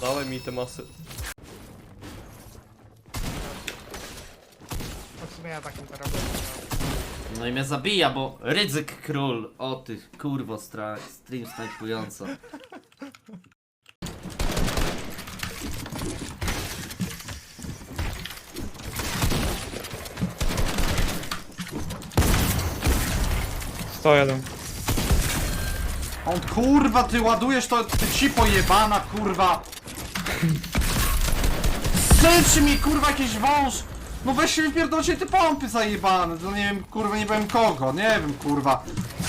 Dawaj mi te masy. No w sumie ja takim to robię. No i mnie zabija, bo ryzyk król. O ty kurwo stra stream snajpująco. Sto jeden. On kurwa ty ładujesz to ty ci pojebana kurwa. Syczy mi kurwa jakiś wąż. No weź się wypierdolcie te pompy zajebane. No nie wiem kurwa nie powiem kogo, nie wiem kurwa.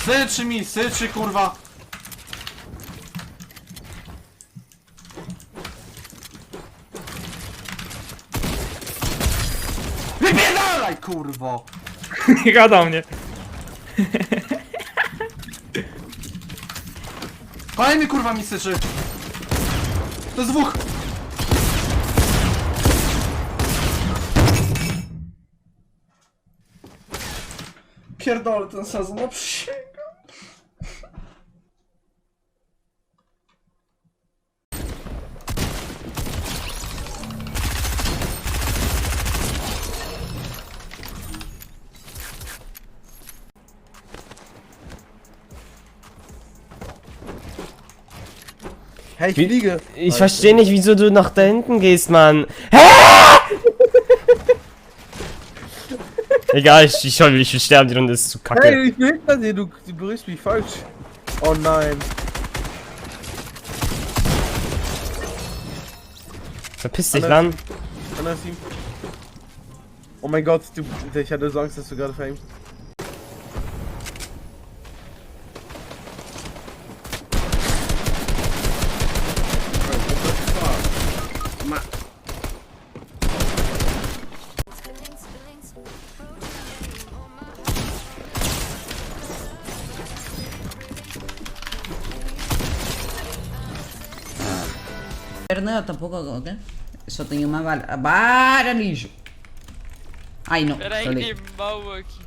Syczy mi, syczy kurwa. Wypierdalaj kurwo! Nie gada mnie. Kolejny kurwa mi syczy. To jest dwóch. Pierdolę ten sezon, no przysięgam. Hey, ich fliege. Ich verstehe nicht, wieso du nach da hinten gehst, Mann. Hä? Egal, ich, ich, soll- ich will sterben, die Runde ist zu kacke. Hey, ich bin hinter dir, du, du berührst mich falsch. Oh nein. Verpiss dich, Lan. Oh mein Gott, du, ich hatte so Angst, dass du gerade fängst. No, tampoco, ¿ok? Só tenho uma bala. Bala, lixo! Ai, não. Peraí, falei. tem baú aqui.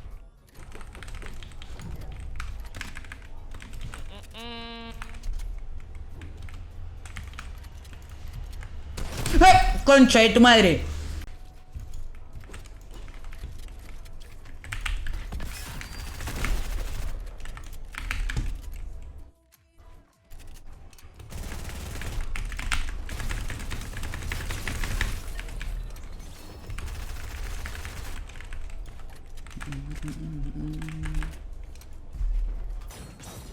¡Eh! ¡Concha de tu madre!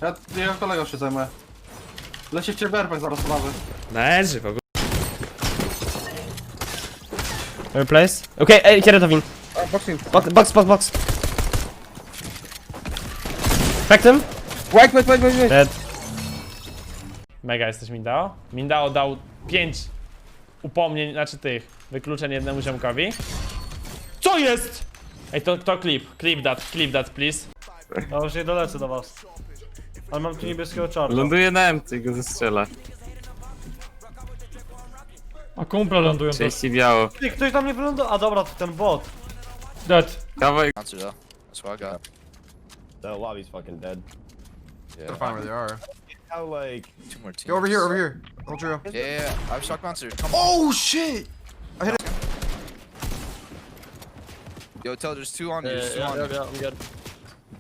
Ja, ja kolego się zajmę. Leci w ciebie airbag zaraz prawy. Leży w ogóle. Replace. Okay, ey, Kieretowin. Ah, box ihn. Box, box, box, box. Cracked him. Wait, wait, wait, wait, wait. Dead. Mega jesteś Mindao. Mindao dał 5 upomnień, znaczy tych wykluczeń jednemu ziomkowi. Co jest? Ej, to, to klip. Clip that, clip that, please. Ja już nie dolecę do was. Ale mam tu niebieskiego czarna. Ląduje na empty, go zestrzela. A kumple lądują Części biało. Ty, ktoś tam nie wylądował. A dobra, to ten bot. Dead. Kawałek Answer though. That's what I got. The lobby's fucking dead. Yeah. They're fine where they are. How like Two more teams. Go over here, over here. Hold Drew. Yeah, yeah, yeah. I have shock bouncer. Come on. Oh shit! Yo, tell there's two on you. There's two on you. I'm good.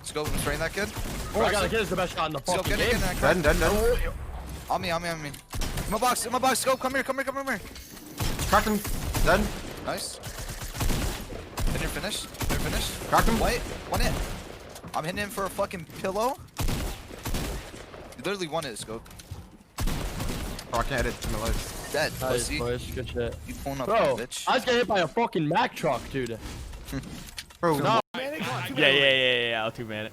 Scope and sprain that kid. Oh my god, that kid is the best shot in the Scope, fucking get it, game. get that kid. Dead, dead, dead. On me, on me, on me. In my box, in my box. Scope, come here, come here, come here, come here. Cracked him. Dead. Nice. Did you finish? Did you finish? Cracked him. Wait, one hit. I'm hitting him for a fucking pillow. You literally one hit, Scope. Oh, I can't hit it in the legs. Dead, pussy. Good shit. You pulling up, Bro, bitch. I just got hit by a fucking Mack truck, dude. Bro, No. Yeah, yeah, yeah, yeah, yeah, I'll two man it.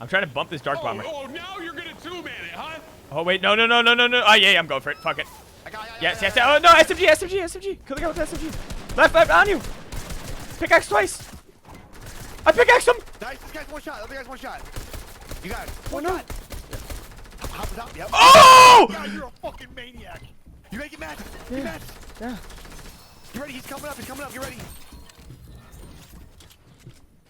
I'm trying to bump this dark oh, bomber. Oh, now you're gonna two man it, huh? Oh wait, no, no, no, no, no, no. Oh yeah, yeah, I'm going for it. Fuck it. Yes, yes, yes. Oh no, SMG, SMG, SMG. Kill the guy with the SMG. Left, left, on you. Pickaxe twice. I pickaxe him. Nice, this guy's one shot. Other guy's one shot. You got it. Oh One no. shot. Hop it up, yep. Oh! God, you're a fucking maniac. You make it match. You match. yeah. You ready? He's coming up. He's coming up. You ready?